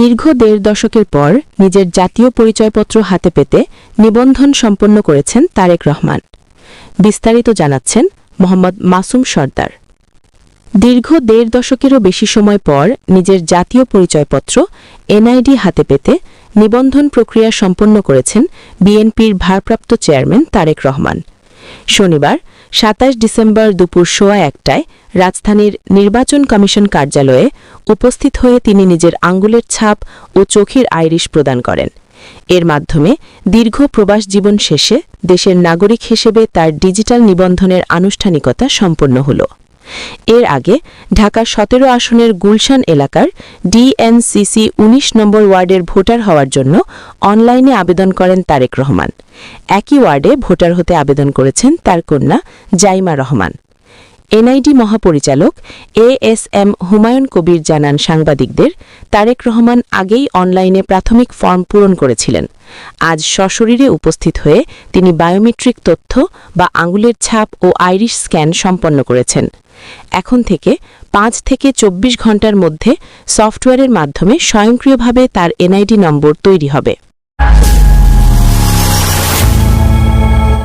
দীর্ঘ দেড় দশকের পর নিজের জাতীয় পরিচয়পত্র হাতে পেতে নিবন্ধন সম্পন্ন করেছেন তারেক রহমান। বিস্তারিত জানাচ্ছেন মোহাম্মদ মাসুম সর্দার। দীর্ঘ দেড় দশকেরও বেশি সময় পর নিজের জাতীয় পরিচয়পত্র এনআইডি হাতে পেতে নিবন্ধন প্রক্রিয়া সম্পন্ন করেছেন বিএনপির ভারপ্রাপ্ত চেয়ারম্যান তারেক রহমান। শনিবার সাতাশ ডিসেম্বর দুপুর সোয়া একটায় রাজধানীর নির্বাচন কমিশন কার্যালয়ে উপস্থিত হয়ে তিনি নিজের আঙ্গুলের ছাপ ও চোখের আইরিশ প্রদান করেন। এর মাধ্যমে দীর্ঘ প্রবাস জীবন শেষে দেশের নাগরিক হিসেবে তার ডিজিটাল নিবন্ধনের আনুষ্ঠানিকতা সম্পন্ন হল। এর আগে ঢাকার সতেরো আসনের গুলশান এলাকার ডিএনসিসি ১৯ নম্বর ওয়ার্ডের ভোটার হওয়ার জন্য অনলাইনে আবেদন করেন তারেক রহমান। একই ওয়ার্ডে ভোটার হতে আবেদন করেছেন তার কন্যা জাইমা রহমান। এনআইডি মহাপরিচালক A S M Humayun Kabir জানান সাংবাদিকদের, তারেক রহমান আগেই অনলাইনে প্রাথমিক ফর্ম পূরণ করেছিলেন। আজ সশরীরে উপস্থিত হয়ে তিনি বায়োমেট্রিক তথ্য বা আঙুলের ছাপ ও আইরিশ স্ক্যান সম্পন্ন করেছেন। এখন থেকে পাঁচ থেকে চব্বিশ ঘণ্টার মধ্যে সফটওয়্যারের মাধ্যমে স্বয়ংক্রিয়ভাবে তার এনআইডি নম্বর তৈরি হবে।